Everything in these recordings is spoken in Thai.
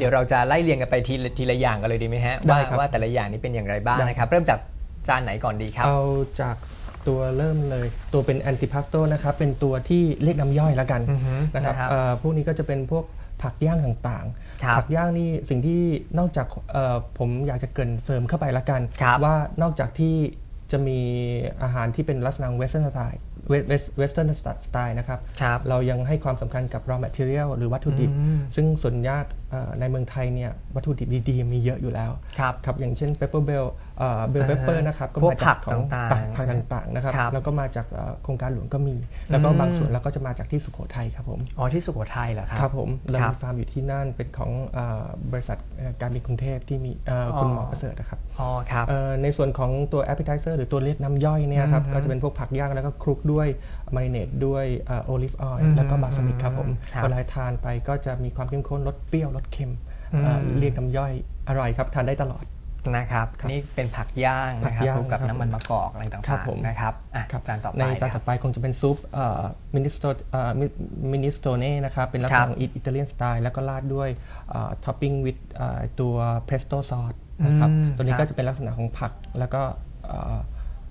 เดี๋ยวเราจะไล่เรียงกันไปทีละทีละอย่างกันเลยดีไหมฮะได้ว่าครับว่าแต่ละอย่างนี้เป็นอย่างไรบ้างได้ นะครับ เริ่มจากจานไหนก่อนดีครับ เอาจากตัวเริ่มเลย ตัวเป็นแอนติพาสโตนะครับเป็นตัวที่เรียกน้ำย่อยแล้วกันอือฮึนะครับนะครับเอ่อพวกนี้ก็จะเป็นพวกผักย่างต่างครับๆ ผักย่างนี่สิ่งที่นอกจากเอ่อผมอยากจะเกริ่นเสริมเข้าไปละกัน ครับ ว่านอกจากที่จะมีอาหารที่เป็นลักษณะเวสเทิร์นสไตล์เวสเทิร์นสไตล์นะครับ ครับ เรายังให้ความสำคัญกับ raw material หรือวัตถุดิบ อืมซึ่งส่วนยากเอ่อ ในเมืองไทยเนี่ยวัตถุดิบดีๆมีเยอะอยู่แล้วครับครับอย่างเช่น pepper bell เบลเปเปอร์นะครับก็พวกมาจากของผักต่างๆผักต่างๆนะครับครับแล้วก็มาจากเอ่อโครงการหลวงก็มี แล้วก็อืมบางส่วนเราก็จะมาจากที่สุโขทัยครับผมอ๋อที่สุโขทัยเหรอครับครับผมเราครับมีฟาร์มอยู่ที่นั่นเป็นของเอ่อบริษัทเอ่อการบินกรุงเทพที่มีเอ่อออคุณหมอประเสริฐนะครับอ๋อครับเอ่อในส่วนของตัว appetizer หรือตัวเรียกน้ำย่อยเนี่ยครับอือฮึก็จะเป็นพวกผักย่างแล้วก็คลุกด้วยมาริเนตด้วยโอลิฟออยอืมล์แล้วก็บาสมิกครับผมครับเวลาทานไปก็จะมีความเข้มข้นรสเปรี้ยวรสเค็มอืมเอ่อเรียกน้ำย่อยอร่อยครับทานได้ตลอดนะครับครับนี่เป็นผักย่างผันะกครับย่างคลุกกับครับน้ำมันมะกอกอะไรต่าครับงผมๆนะครับอะครับจานต่อไปในจานนะคต่รัอบไปคงจะเป็นซุปมินิสโตมินิสโตเน่นะครับเป็นลักษครัณะบของอิตาเลียนสไตล์แล้วก็ราดด้วยท็อปปิ้งวิดตัวเพรสโต้ซอสนะครับอืมตัวนี้ครัก็บจะเป็นลักษณะของผักแล้วก็เอ่อ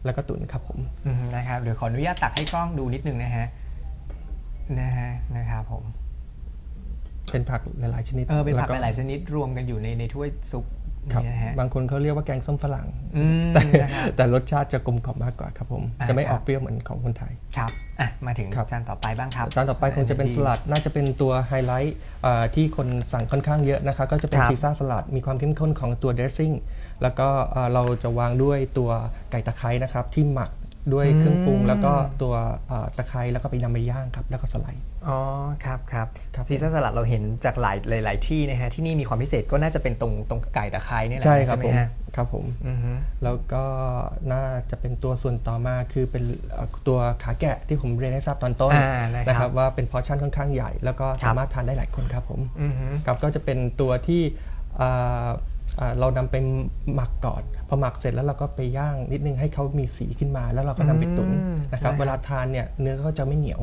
แล้วก็ตุ๋นครับผมอืมนะครับเดี๋ยวขออนุญาตตักให้กล้องดูนิดนึงนะฮะนะฮะนะครับผม เป็นผักหลาย ๆ ชนิดเออเป็นผักแวหลาย ๆ ชนิดรวมกันอยู่ในในถ้วยซุปครับนี่นะฮะบางคนเขาเรียกว่าแกงส้มฝรั่งอืมแต่นะครับแต่รสชาติจะกลมกล่อมมากกว่าครับผมอ่าจะไม่ครัอบอกเปรี้ยวเหมือนของคนไทย ครับอะมาถึงครับจานต่อไปบ้างครับ จานต่อไปคงจะเป็นสลัด น่าจะเป็นตัวไฮไลท์เอ่อที่คนสั่งค่อนข้างเยอะนะครับก็จะเป็นครับซีซ่าสลัด มีความเข้มข้นของตัวเดรสซิ่ง แล้วก็เอ่อเราจะวางด้วยตัวไก่ตะไคร้นะครับที่หมัก ด้วยเครื่องปรุง แล้วก็ตัวเอ่อตะไคร้แล้วก็ไปนำไปย่างครับ แล้วก็สไลด์ อ๋อ ครับครับครับ ซีซ่าสลัดเราเห็นจากหลายหลาย ๆ ที่นะฮะ ที่นี่มีความพิเศษก็น่าจะเป็นตรงตรงไก่ตะไคร้เนี่ยแหละใช่ครับไหมผมฮะครับผม อือฮึ แล้วก็น่าจะเป็นตัวส่วนต่อมาคือเป็นเอ่อตัวขาแกะที่ผมเรียนให้ทราบตอนต้นอ่านะครับนะครับว่าเป็นพอร์ชั่นค่อนข้างใหญ่ แล้วก็ครับ สามารถทานได้หลายคนครับผม อือฮึ ครับก็จะเป็นตัวที่เอ่อ เอ่อเรานำไปหมักก่อนพอหมักเสร็จแล้วเราก็ไปย่างนิดนึงให้เขามีสีขึ้นมา แล้วเราก็นำไปตุ๋นอืมนะครับได้ครับเวลาทานเนี่ยเนื้อก็จะไม่เหนียว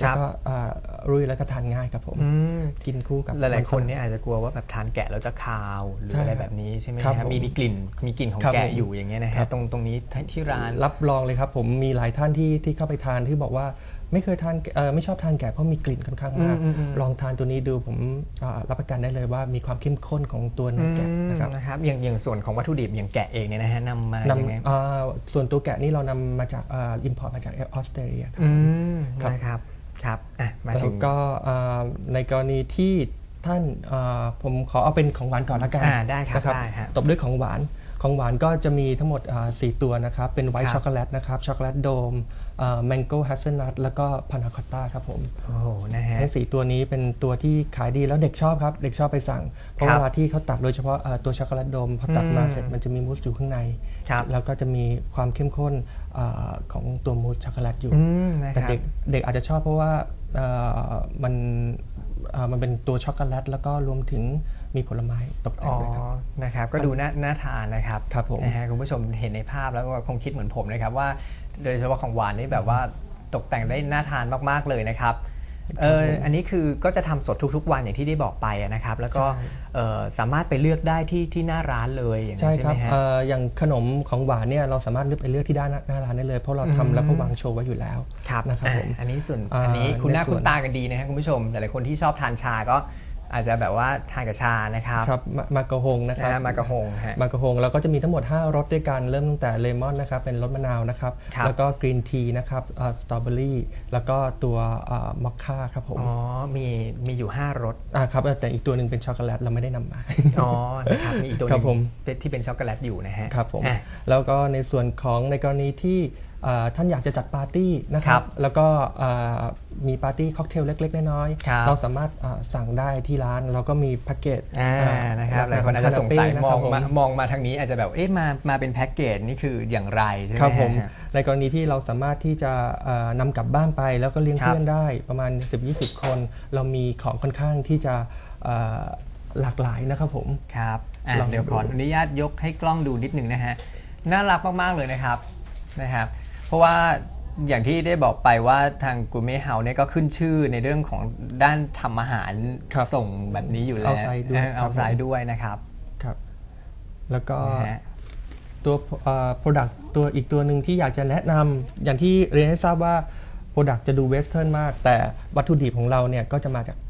คแล้วรับก็เอ่อรุ่ยแล้วก็ทานง่ายครับผมอืมกินคู่กับหลายๆคนมัฝรั่งเนี่ยอาจจะกลัวว่าแบบทานแกะแล้วจะคาวหรือใช่อะไรครับแบบนี้ใช่ไหมครับฮะผมมีมีกลิ่นมีกลิ่นของครับแกะผมอยู่อย่างเงี้ยนะครัฮะบตรงตรงนี้ที่ร้านรับรองเลยครับผมมีหลายท่านที่ที่เข้าไปทานที่บอกว่า ไม่เคยทานเอ่อไม่ชอบทานแกะเพราะมีกลิ่นค่อนข้างมากอืมอืมอืมลองทานตัวนี้ดูผมเอ่อรับประกันได้เลยว่ามีความเข้มข้นของตัวเนื้อแกะนะครับนะครับอย่างอย่างส่วนของวัตถุดิบอย่างแกะเองเนี่ยนะฮะนำมายังไงนำอ่าส่วนตัวแกะนี่เรานำมาจากอิมพอร์ตมาจากออสเตรเลียครับอืมครับนะครับครับอะมาแล้ถึวงก็อ่าในกรณีที่ท่านอ่าผมขอเอาเป็นของหวานก่อนละกันอ่าได้ครับนะได้ฮะตบด้วยของหวาน ของหวานก็จะมีทั้งหมดอ่าสี่ตัวนะครับ เป็นไวครับท์ช็อกโกแลตนะครับ ช็อกโกแลตโดมแมงโก้ฮัสเซนัทแล้วก็พานาคอตต้าครับผมโอ้โหนะฮะทั้งสี่ตัวนี้เป็นตัวที่ขายดีแล้วเด็กชอบครับ เด็กชอบไปสั่ง เพราะครับเวลาที่เขาตักโดยเฉพาะเอ่อตัวช็อกโกแลตโดมพอตักมาอืมเสร็จมันจะมีมูสอยู่ข้างในครับแล้วก็จะมีความเข้มข้นอาของตัวมูสช็อกโกแลตอยู่อืมนะแต่ครับเด็กเด็กอาจจะชอบเพราะว่าเอ่อมันเอ่อมันเป็นตัวช็อกโกแลตแล้วก็รวมถึง มีผลไม้ตกแต่อ๋งอด้วยครับนะครับ ก็ดูน่าน่าทานนะครับครับผมนะฮะคุณผู้ชมเห็นในภาพแล้วก็คงคิดเหมือนผมนะครับว่า โดยเฉพาะของหวานนี่แบบว่าตกแต่งได้น่าทานมากๆเลยนะครับเอออันนี้คือก็จะทำสดทุกๆวันอย่างที่ได้บอกไปอะนะครับ แล้วก็ใช่เอ่อสามารถไปเลือกได้ที่ที่หน้าร้านเลยอย่างนั้ใช่นใช่คไหรัมบฮะเอ่ออย่างขนมของหวานเนี่ยเราสามารถเลือกไปเลือกที่ด้านหน้าหน้าร้านได้เลย เพราะเราทำแล้วก็วางโชว์ไว้อยู่แล้วครับนะครับอะผมอันนี้ส่วนอ่าอันนี้คุณหน้าในส่วนคุณตากันดีนะฮะคุณผู้ชมหลายๆคนที่ชอบทานชาก็ อาจจะแบบว่าทานกับชานะครับครับมามากระหงนะคนะรับฮะมากระหงฮะมากระหงเราก็จะมีทั้งหมด 5รสด้วยกันเริ่มตั้งแต่เลมอนนะครับเป็นรสมะนาวนะครับครับแล้วก็กรีนทีนะครับสตรอเบอรี่แล้วก็ตัวมอคค่าครับผมอ๋อมีมีอยู่ 5รสอ่าครับแต่อีกตัวหนึ่งเป็นช็อกโกแลตเราไม่ได้นำมาอ๋อนะครับมีอีกตัวหครันึบผมงที่เป็นช็อกโกแลตอยู่นะฮะครับผมอะแล้วก็ในส่วนของในกรณีที่เอ่อท่านอยากจะจัดปาร์ตี้นะคครัรับบแล้วก็เอ่อมีปาร์ตี้ค็อกเทลเล็ก ๆ น้อยครับๆเราสามารถเอ่อสั่งได้ที่ร้าน เราก็มีแพ็กเกจอ่าเอ่อนะครับหลัลายษณคนอาจจะสงสัยขมองคบมาผมองมาทางนี้อาจจะแบบเอ๊ะมามาเป็นแพ็กเกจนี่คืออย่างไรใช่ไหมครับผมฮะในกรณีที่เราสามารถที่จะเอ่อนำกลับบ้านไป แล้วก็เลี้ยงครับเพื่อนได้ประมาณ 10-20 คน เรามีของค่อนข้างที่จะเอ่อหลากหลายนะครับผมครับอะลองดูเดี๋ยวขออนุญาตยกให้กล้องดูนิดหนึ่งนะฮะน่ารักมากๆเลยนะครับนะครับ เพราะว่าอย่างที่ได้บอกไปว่าทางกูเม่เฮาเนี่ยก็ขึ้นชื่อในเรื่องของด้านทำอาหารครับส่งแบบนี้อยู่แล้ว outside ด้วยครับเอาไซด์ด้วยนะครับครับ แล้วก็นะฮะตัวเอ่อ product ตัวอีกตัวหนึ่งที่อยากจะแนะนำอย่างที่เรียนให้ทราบว่า Product จะดูเวสเทิร์นมาก แต่วัตถุดิบของเราเนี่ยก็จะมาจากเอ่อ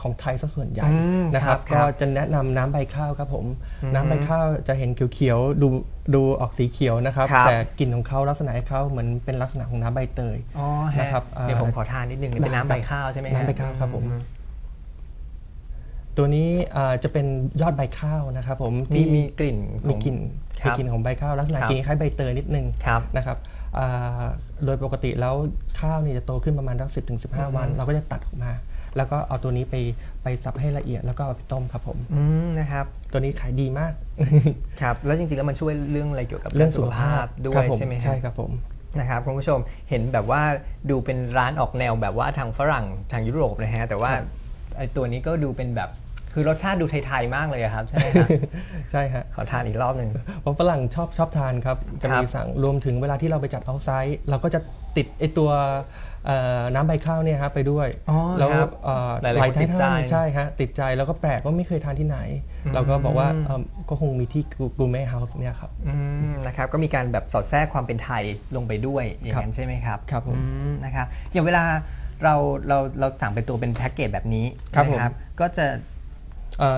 ของไทยซะส่วนใหญ่อืมนะครับครับครับ ก็จะแนะนำน้ำใบข้าวครับผม น้ำใบข้าวจะเห็นเขียวๆดูดูออกสีเขียวนะครับครับแต่กลิ่นของเขาลักษณะของเขาเหมือนเป็นลักษณะของน้ำใบเตยอ๋อฮะนะครับอ่าเดี๋ยวผมขอทานนิดนึงเป็นน้ำใบข้าวใช่ไหมฮะน้ำใบข้าวครับผมอืตัวนี้อ่าจะเป็นยอดใบข้าวนะครับผมมีที่มีกลิ่นของมีกลิ่นครัมีบกลิ่นของใบข้าวลักษณะครับกลิ่นคล้ายใบเตยนิดนึงครับนะครับอ่าโดยปกติแล้วข้าวเนี่ยจะโตขึ้นประมาณทั้งสิบถึงสิวัน เราก็จะตัดออกมา แล้วก็เอาตัวนี้ไปไปสับให้ละเอียดแล้วก็เอาไปต้มครับผมอืมนะครับ ตัวนี้ขายดีมาก ครับ แล้วจริงๆแล้วมันช่วยเรื่องอะไรเกี่ยวกับเรื่องสุขภาพด้วครัยบผมใช่ไหมฮะใช่ครับผมนะครับคุณผู้ชมเห็นแบบว่าดูเป็นร้านออกแนวแบบว่าทางฝรั่งทางยุโรปนะฮะแต่ว่าครับไอตัวนี้ก็ดูเป็นแบบ คือรสชาติดูไทยๆมากเลยอะครับ ใช่ไหมครับใช่ฮะขอทานอีกรอบหนึ่งเพราะฝรั่งชอบชอบทานครับ จะครับมีสั่งรวมถึงเวลาที่เราไปจัดเอาไซต์เราก็จะติดไอตัวเอ่อน้ำใบข้าวเนี่ยครับไปด้วยอ๋อแล้วครับเอ่อหลายๆคนติดใจท่านใช่ฮะติดใจแล้วก็แปลกว่าไม่เคยทานที่ไหน เราก็บอกว่าเอิ่มก็คงมีที่กูเม่เฮาส์เนี่ยครับอืมนะครับก็มีการแบบสอดแทรกความเป็นไทยลงไปด้วยอย่างนั้นครับใช่ไหมครับครับผมอืมนะครับอย่างเวลาเราเราเราสั่งเป็นตัวเป็นแพ็กเกจแบบนี้ครับผมนะก็จะเอ่อ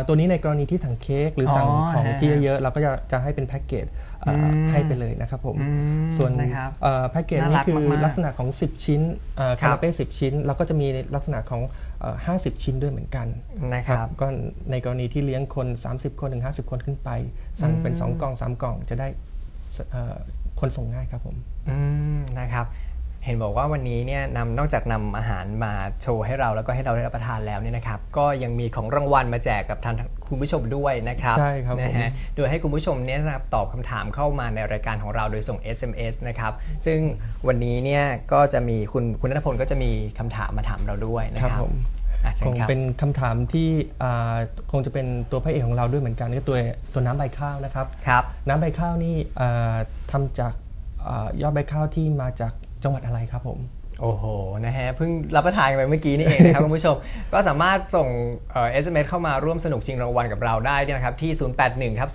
ตัวนี้ในกรณีที่สั่งเค้กหรือสั่งอ๋อของฮะที่เยอะๆเราก็จะจะให้เป็นแพ็กเกจเอ่ออมให้ไปเลยนะครับผมอืมส่วนนะครับเอ่อแพ็กเกจน่านี้รักคือมากๆลักษณะของ 10 ชิ้นเอ่อครัคาบราเป้10 ชิ้น แล้วก็จะมีลักษณะของเอ่อ50 ชิ้นด้วยเหมือนกันนะครับก็ในกรณีที่เลี้ยงคน 30 คนถึง50 คนขึ้นไป สั่งเป็น 2 กล่อง 3 กล่องจะได้เอ่อคนส่งง่ายครับผมอืมนะครับ เห็นบอกว่าวันนี้เนี่ยนำนอกจากนำอาหารมาโชว์ให้เราแล้วก็ให้เราได้รับประทานแล้วเนี่ยนะครับ ก็ยังมีของรางวัลมาแจกกับทางคุณผู้ชมด้วยนะครับใช่ครับนะผมฮะโดยให้คุณผู้ชมเนี่ยนะครับตอบคำถามเข้ามาในรายการของเราโดยส่ง SMS นะครับ ซึ่งวันนี้เนี่ยก็จะมีคุณคุณนัทพลก็จะมีคำถามมาถามเราด้วยนะคครัรับบผมอะเชิคญงครับเป็นคำถามที่อ่าคงจะเป็นตัวพระเอกของเราด้วยเหมือนกันก็ตัวตัวน้ำใบข้าวนะครับครับ น้ำใบข้าวนี่อ่าทำจากอายอดใบข้าวที่มาจาก จังหวัดอะไรครับผมโอ้โห นะฮะ เพิ่งรับประทานกันไปเมื่อกี้นี่เองนะครับคุณผู้ชม ก็สามารถส่งเอ่อ SMS เข้ามาร่วมสนุกชิงรางวัลกับเราได้นะครับที่ 081ครับ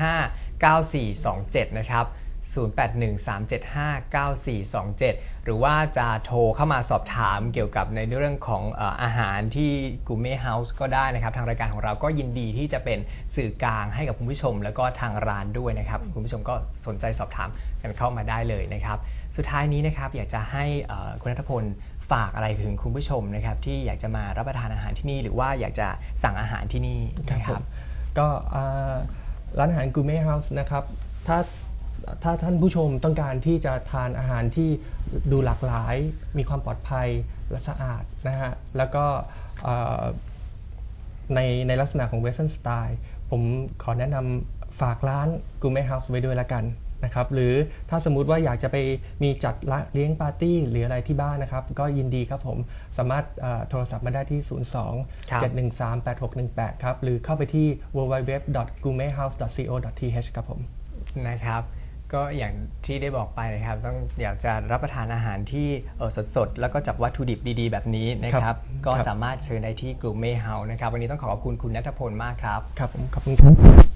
375 9427 นะครับ 0813759427 หรือว่าจะโทรเข้ามาสอบถามเกี่ยวกับในเรื่องของเอ่ออาหารที่กูเม่เฮาส์ก็ได้นะครับ ทางรายการของเราก็ยินดีที่จะเป็นสื่อกลางให้กับคุณผู้ชม แล้วก็ทางร้านด้วยนะครับ คุณผู้ชมก็สนใจสอบถามกันเข้ามาได้เลยนะครับ สุดท้ายนี้นะครับอยากจะให้คุณนัทพลฝากอะไรถึงคุณผู้ชมนะครับที่อยากจะมารับประทานอาหารที่นี่ หรือว่าอยากจะสั่งอาหารที่นี่นะครับก็ร้านอาหารกูเม่เฮาส์นะครับถ้าถ้าท่านผู้ชมต้องการที่จะทานอาหารที่ดูหลากหลาย มีความปลอดภัยและสะอาดนะฮะแล้วก็ในในลักษณะของเวสเทิร์นสไตล์ผมขอแนะนำฝากร้านกูเม่เฮาส์ไว้ด้วยละกัน นะครับหรือถ้าสมมุติว่าอยากจะไปมีจัดละเลี้ยงปาร์ตี้หรืออะไรที่บ้านนะครับก็ยินดีครับผมสามารถอ่าโทรศัพท์มาได้ที่ 02ครับ138618 ครับ หรือเข้าไปที่ www.gourmethouse.co.th ครับผมนะครับก็อย่างที่ได้บอกไปนะครับต้องอยากจะรับประทานอาหารที่เอ่อสดๆ แล้วก็จับวัตถุดิบดีๆ แบบนี้นะคครัรับบก็ครับสามารถเชิญได้ที่กลุ่มเมเฮานะครับ วันนี้ต้องขอขอบคุณคุณนัทพลมากครับ ครับผมขอบคุณครับ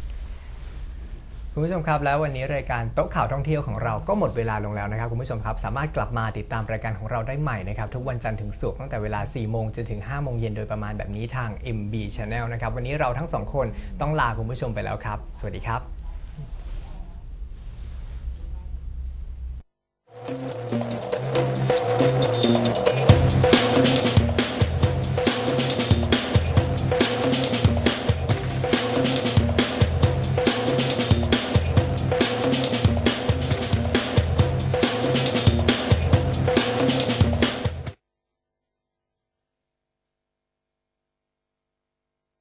คุณผู้ชมครับ แล้ววันนี้รายการโต๊ะข่าวท่องเที่ยวของเราก็หมดเวลาลงแล้วนะครับคุณผู้ชมครับ สามารถกลับมาติดตามรายการของเราได้ใหม่นะครับทุกวันจันทร์ถึงศุกร์ตั้งแต่เวลา 4 โมงจนถึง 5 โมงเย็นโดยประมาณแบบนี้ทาง MB Channel นะครับวันนี้เราทั้งสองคนต้องลาคุณผู้ชมไปแล้วครับ สวัสดีครับ